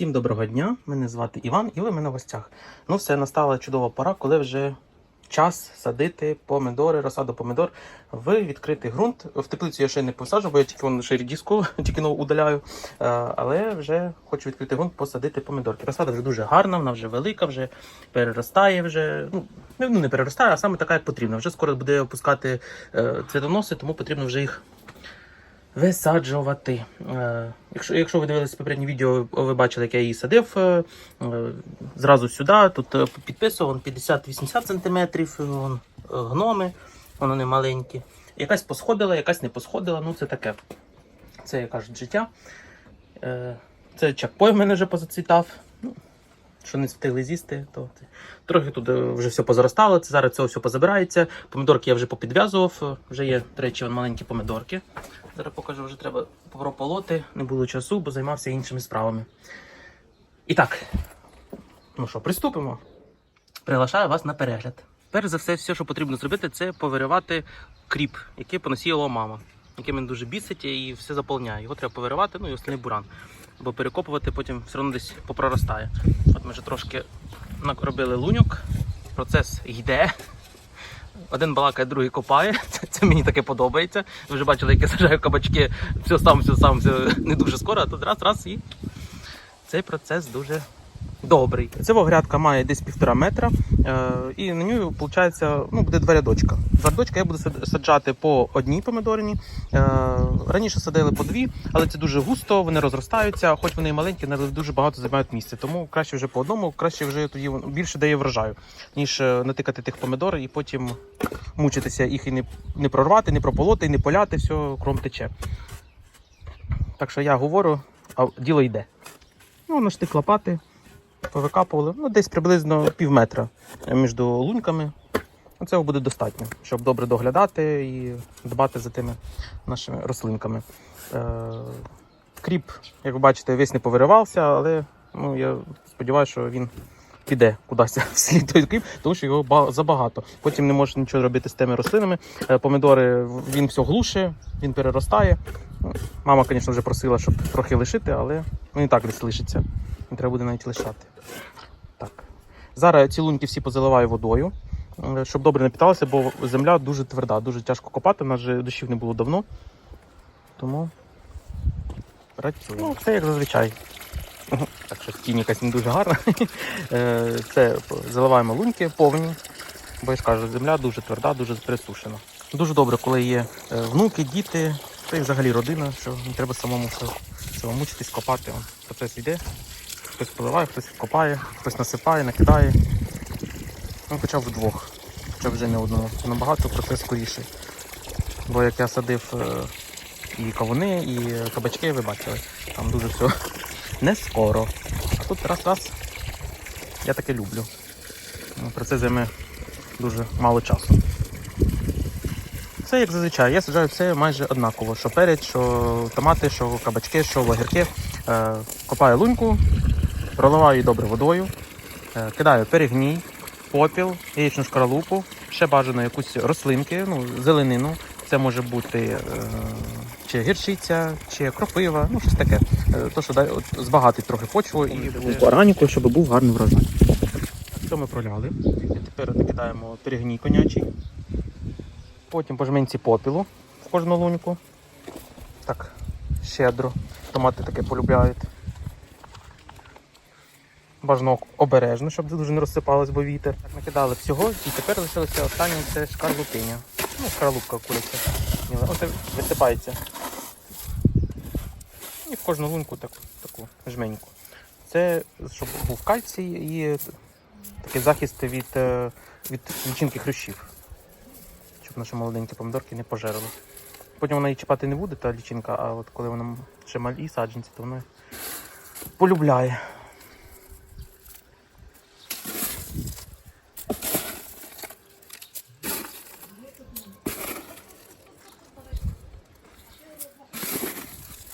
Всім доброго дня! Мене звати Іван і ви мене в гостях. Ну, все, настала чудова пора, коли вже час садити помидори, розсаду помидор в відкритий ґрунт. В теплицю я ще не посаджу, бо я тільки вон рідіску тільки ну, удаляю. Е, Але вже хочу відкрити ґрунт посадити помидорки. Розсада вже дуже гарна, вона вже велика, вже переростає, вже ну не- ну, переростає, а саме така, як потрібно. Вже скоро буде опускати е, цвітоноси, тому потрібно вже їх висаджувати. Е, Якщо, якщо ви дивилися попереднє відео, ви бачили, як я її садив е, е, зразу сюди. Тут підписував 50-80 см, гноми, воно не маленькі. Якась посходила, якась не посходила. Ну це таке. Це, як кажуть, життя. Це чакпой в мене вже позацвітав. Ну, що не встигли з'їсти, то трохи тут вже все позаростало. Це зараз це все позабирається. Помідорки я вже попідв'язував. Вже є, до речі, маленькі помідорки. Зараз покажу, вже треба прополоти. Не було часу, бо займався іншими справами. І так, ну що, приступимо. Приглашаю вас на перегляд. Перш за все, все, що потрібно зробити, це повиривати кріп, який поносіяла мама, який мене дуже бісить і все заповняє. Його треба повиривати, ну і остальний буран. Бо перекопувати потім все одно десь попроростає. От ми вже трошки робили луньок, процес йде. Один балакає, другий копає. Це, це мені таке подобається. Ви вже бачили, як я сажаю кабачки, все сам, все сам, все не дуже скоро, а тут раз, раз і цей процес дуже добрий. Ця грядка має десь півтора метра, і на нього виходить, ну, буде два рядочка. Два рядочка я буду саджати по одній помидорині. Е, раніше садили по дві, але це дуже густо, вони розростаються, хоч вони і маленькі, але дуже багато займають місця. Тому краще вже по одному, краще вже тоді більше дає врожаю, ніж е, натикати тих помидор і потім мучитися їх і не, не прорвати, не прополоти, і не поляти, все кром тече. Так що я говорю, а діло йде. Ну, на штик лопати повикапували, ну, десь приблизно пів метра між луньками. Цього буде достатньо, щоб добре доглядати і дбати за тими нашими рослинками. Е, кріп, як ви бачите, весь не повиривався, але ну, я сподіваюся, що він піде кудись в слід той кріп, тому що його забагато. Потім не можеш нічого робити з тими рослинами. Е, помідори він все глуше, він переростає. Мама, звісно, вже просила, щоб трохи лишити, але він і так десь лишиться. Не треба буде навіть лишати. Так. Зараз ці луньки всі позаливаю водою, щоб добре напіталося, бо земля дуже тверда, дуже тяжко копати, у нас же дощів не було давно. Тому працюємо. Ну, все як зазвичай. Так що тінь якась не дуже гарна. Е, Це заливаємо луньки повні, бо я ж кажу, земля дуже тверда, дуже пересушена. Дуже добре, коли є е, внуки, діти, та й взагалі родина, що не треба самому все, мучитись, копати. Процес йде. Хтось поливає, хтось копає, хтось насипає, накидає. Ну, хоча б вдвох, хоча б вже не одному. Набагато процес скоріший. Бо як я садив е, і кавуни, і кабачки, ви бачили, там дуже все не скоро. А тут раз-раз. Я таке люблю. Ну, Про це займе дуже мало часу. Це як зазвичай. Я саджаю все майже однаково. Що перець, що томати, що кабачки, що огірки. Е, копаю луньку, проливаю її добре водою, е, кидаю перегній, попіл, яєчну шкаралупу, ще бажано якусь рослинки, ну, зеленину. Це може бути е, чи гірчиця, чи кропива, ну щось таке. Е, то, що збагатить трохи почву і органіку, щоб був гарний врожай. Це ми проляли. І тепер накидаємо перегній конячий. Потім по жменці попілу в кожну луньку. Так, щедро. Томати таке полюбляють. Бажано обережно, щоб дуже не розсипалось, бо вітер. Так, накидали всього і тепер лишилося останнє це шкарлупиня. Ну, шкарлупка куриця. Оце висипається. І в кожну лунку так, таку жменьку. Це щоб був кальцій і такий захист від, е, від лічинки хрущів. Щоб наші молоденькі помидорки не пожерли. Потім вона її чіпати не буде, та лічинка, а от коли вона ще малі саджанці, то вона полюбляє.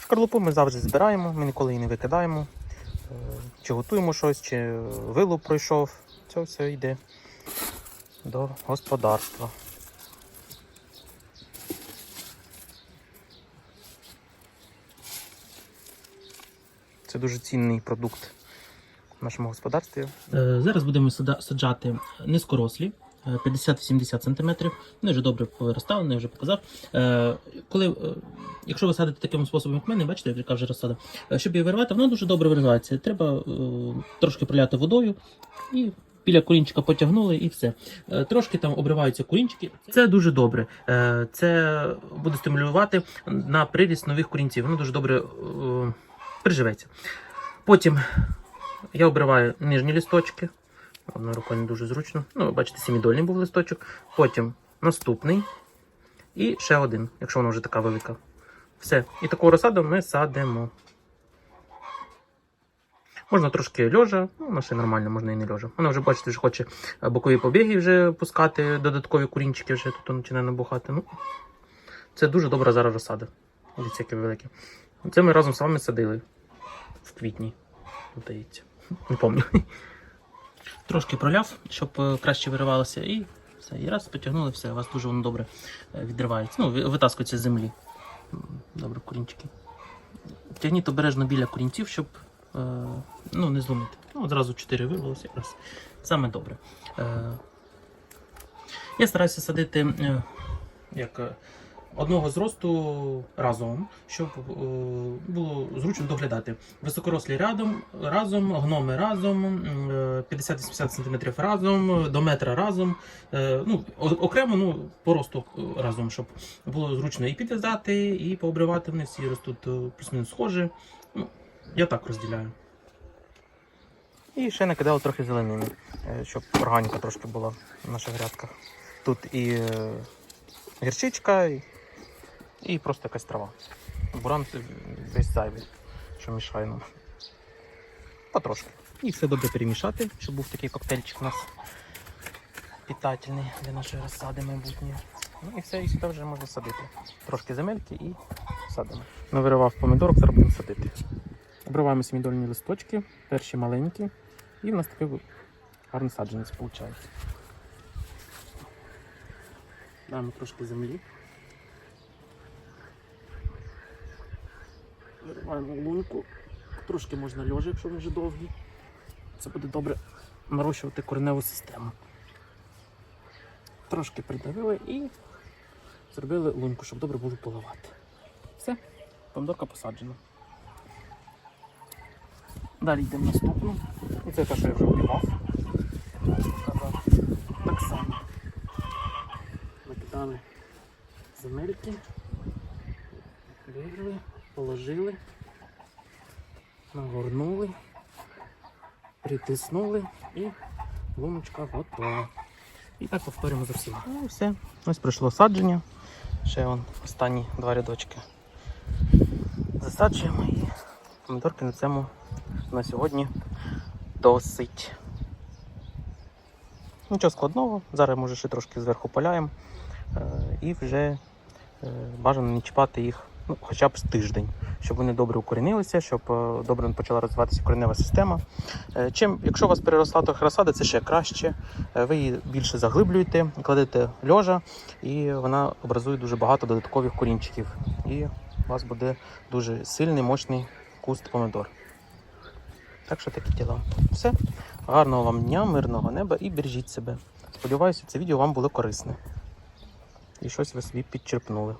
Шкарлупу ми завжди збираємо, ми ніколи її не викидаємо. Е, Чи готуємо щось, чи вилуп пройшов. Це все йде до господарства. Це дуже цінний продукт в нашому господарстві. Е, Зараз будемо саджати низькорослі. е, 50-70 см. Вони вже добре повиростали, я вже показав. Е, коли, е, якщо ви садите таким способом, як мене, бачите, яка вже розсада, е, щоб її виривати, вона дуже добре виривається. Треба е, трошки проляти водою і біля корінчика потягнули і все. Е, Трошки там обриваються корінчики. Це дуже добре. Це буде стимулювати на приріст нових корінців. Воно дуже добре приживеться. Потім я обриваю нижні лісточки. Одною рукою не дуже зручно. Ну, ви бачите, сімідольний був листочок. Потім наступний. І ще один, якщо вона вже така велика. Все. І таку розсаду ми садимо. Можна трошки льожа, ну, вона ще нормально, можна і не льожа. Вона вже, бачите, вже хоче е, бокові побіги вже пускати, додаткові курінчики вже тут починає набухати. Ну, це дуже добра зараз розсада. Дивіться, які великі. Це ми разом з вами садили в квітні. Здається. Не пам'ятаю. Трошки проляв, щоб е, краще виривалося, і все. І раз потягнули, все, у вас дуже воно добре е, відривається. Ну, витаскується з землі. Добре, корінчики. Тягніть обережно біля корінців, щоб е, ну, не зломити. Ну, одразу 4 вирвалося якраз. Саме добре. Е, я стараюся садити е, як, е, одного зросту разом, щоб е, було зручно доглядати. Високорослі рядом, разом, гноми разом, е, 50-80 см разом, до метра разом. Е, ну, окремо, ну, по росту е, разом, щоб було зручно і підв'язати, і пообривати. Вони всі ростуть е, плюс-мінус схожі. Ну, я так розділяю. І ще накидали трохи зеленини, е, щоб органіка трошки була в наших грядках. Тут і е, гірчичка, і просто якась трава. Буран весь зайвий, що мішає нам. Потрошки. І все добре перемішати, щоб був такий коктейльчик у нас питательний для нашої розсади майбутньої. Ну і все, і сюди вже можна садити. Трошки земельки і садимо. Навиривав помідорок, зараз будемо садити. Обриваємо смідольні листочки, перші маленькі, і в нас такий гарний саджанець виходить. Даємо трошки землі. Вириваємо лунку. Трошки можна льожа, якщо він вже довгий. Це буде добре нарощувати кореневу систему. Трошки придавили і зробили лунку, щоб добре було поливати. Все, помідорка посаджена. Далі йдемо наступну. І це те, що я вже обіймав. Так само. Накидали земельки, виграли, положили, нагорнули, притиснули і луночка готова. І так повторюємо за всіма. Ну і все. Ось пройшло садження. Ще вон останні два рядочки. Засаджуємо і помідорки на цьому на сьогодні досить. Нічого складного, зараз може ще трошки зверху поляємо е, і вже е, бажано не чіпати їх ну, хоча б з тиждень, щоб вони добре укорінилися, щоб е, добре почала розвиватися коренева система. Е, Чим, якщо у вас переросла трохи це ще краще. Е, Ви її більше заглиблюєте, кладете льожа, і вона образує дуже багато додаткових корінчиків. І у вас буде дуже сильний, мощний куст помидор. Так що такі діла. Все. Гарного вам дня, мирного неба і бережіть себе. Сподіваюся, це відео вам було корисне. І щось ви собі підчерпнули.